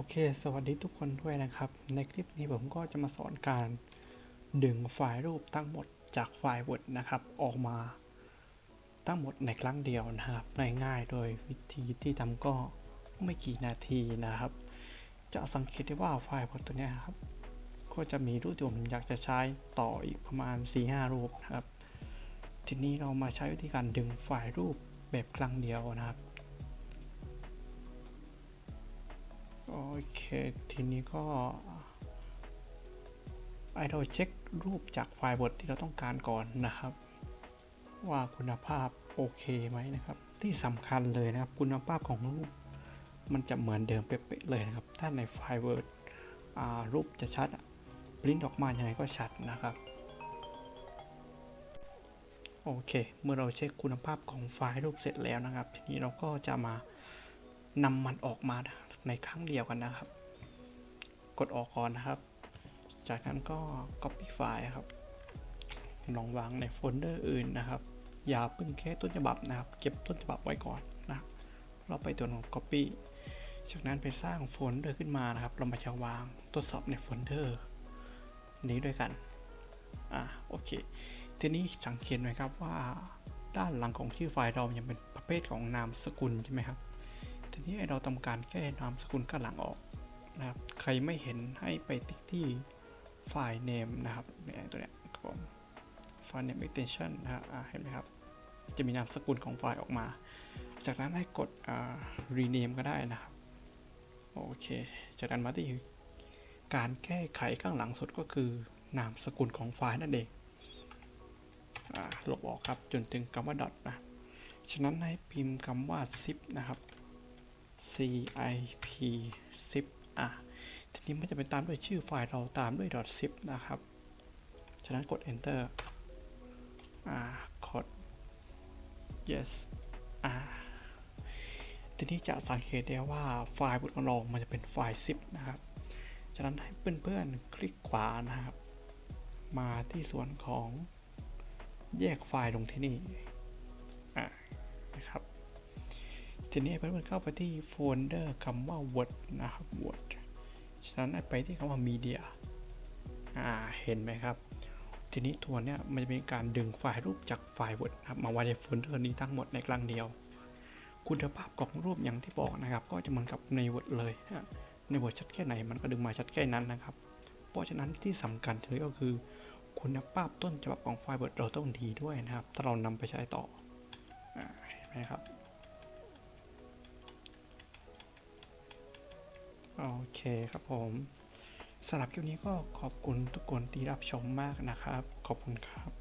โอเค สวัสดีทุกคนด้วยนะครับ ในคลิปนี้ผมก็จะมาสอนการดึงไฟล์รูปทั้งหมดจากไฟล์ Word นะครับ ออกมาทั้งหมดในครั้งเดียวนะครับ ง่ายๆ โดยวิธีที่ทำก็ไม่กี่นาทีนะครับ จะสังเกตได้ว่าไฟล์ Word ตัวนี้ครับ ก็จะมีรูปที่ผมอยากจะใช้ต่ออีกประมาณ 4-5 รูปนะครับ ทีนี้เรามาใช้วิธีการดึงไฟล์รูปแบบครั้งเดียวนะครับ โอเค ทีนี้ก็ไอเราเช็ครูปจากไฟล์ Word ที่เราต้องการก่อนนะครับ ว่าคุณภาพโอเคไหมนะครับ ที่สำคัญเลยนะครับ คุณภาพของรูป มันจะเหมือนเดิมเป๊ะเลยนะครับ ถ้าในไฟล์ Word อ่ารูปจะชัดปริ้นออกมาอยังไงก็ชัดนะครับโอเค เมื่อเราเช็คคุณภาพของไฟล์รูปเสร็จแล้วนะครับ ทีนี้เราก็จะมานำมันออกมา ในครั้งเดียวกันนะครับ กดออกก่อนนะครับ จากนั้นก็ copy ไฟล์ครับลองวางในโฟลเดอร์อื่นนะครับ อย่าเพิ่งแค่ต้นฉบับนะครับ เก็บต้นฉบับไว้ก่อนนะ เราไปตัวของ copy จากนั้นไปสร้างโฟลเดอร์ขึ้นมานะครับ เรามาจะวางทดสอบในโฟลเดอร์นี้ด้วยกัน อ่าโอเค ทีนี้สังเกตไหมครับว่าด้านหลังของชื่อไฟล์เรายังเป็นประเภทของนามสกุลใช่ไหมครับ ทีนี้เราทำการแก้นามสกุลข้างหลังออกนะครับ ใครไม่เห็นให้ไปติ๊กที่ไฟล์ name นะครับเนี่ยตัวเนี้ยครับผมไฟล์ name extension นะครับเห็นไหมครับ จะมีนามสกุลของไฟล์ออกมา จากนั้นให้กด rename ก็ได้นะครับ โอเค จากนั้นมาที่การแก้ไขข้างหลังสุดก็คือนามสกุลของไฟล์นั่นเองลบออกครับจนถึงคำว่า dot นะ ฉะนั้นให้พิมพ์คำว่า zip นะครับ zip zip อะ ทีนี้มันจะเป็นตามด้วยชื่อไฟล์เราตามด้วย .zip นะครับ ฉะนั้นกด enter อ่ากด yes อ่าทีนี้จะสังเกตได้ว่าไฟล์บทของเรามันจะเป็นไฟล์ zip นะครับ ฉะนั้นให้เพื่อนๆ คลิกขวานะครับ มาที่ส่วนของแยกไฟล์ลงที่นี่ อ่านะครับ ทีนี้เพื่อนๆเข้าไปที่โฟลเดอร์คำว่า Word นะครับ Word ฉะนั้นไปที่คำว่า Media อ่าเห็นไหมครับ ทีนี้ตัวเนี้ยมันจะเป็นการดึงไฟล์รูปจากไฟล์ Word นะครับมาไว้ในโฟลเดอร์นี้ทั้งหมดในครั้งเดียว คุณภาพของรูปอย่างที่บอกนะครับ ก็จะเหมือนกับใน Word เลยนะใน Word ชัดแค่ไหนมันก็ดึงมาชัดแค่นั้นนะครับ เพราะฉะนั้นที่สำคัญเลยก็คือ คุณภาพต้นฉบับของไฟล์ Word เราต้องดีด้วยนะครับ ถ้าเรานำไปใช้ต่อเห็นไหมครับ โอเคครับผมสำหรับคลิปนี้ก็ขอบคุณทุกคนที่รับชมมากนะครับ ขอบคุณครับ